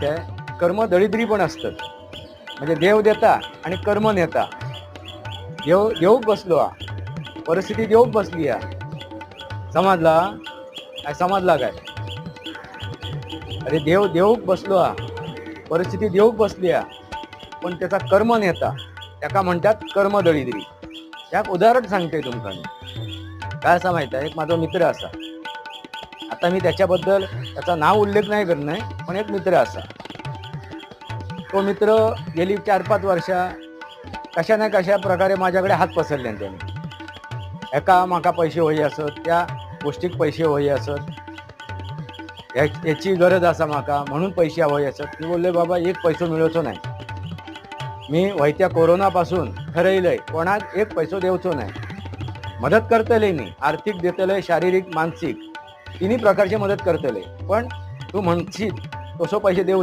काय कर्म दळिद्री पण असतं म्हणजे देव देता आणि कर्म नेता. देव देऊक बसलो हा परिस्थिती देऊक बसली हा समजला काय समजला काय? अरे देव देऊक बसलो हा परिस्थिती देऊक बसली हा पण त्याचा कर्म नेता. त्याका म्हणतात कर्म दळिद्री त्याक उदाहरण सांगते तुमकां मी. काय असं माहीत आहे? एक माझा मित्र असा. आता मी त्याच्याबद्दल त्याचा नाव उल्लेख नाही करणार पण एक मित्र असा. तो मित्र गेली चार पाच वर्षा कशा ना कशा प्रकारे माझ्याकडे हात पसरले त्याने. एका माका पैसे होई असत त्या गोष्टीक पैसे होई असत. याची गरज असा माका म्हणून पैसे हवंय असत. मी बोलले बाबा एक पैसो मिळवचो नाही. मी वैत्या कोरोनापासून ठरवलंय कोणाक एक पैसो देवचो नाही. मदत करतले मी आर्थिक देतले शारीरिक मानसिक. तिन्ही प्रकारची मदत करतले. पण तू म्हणशील तसो पैसे देऊ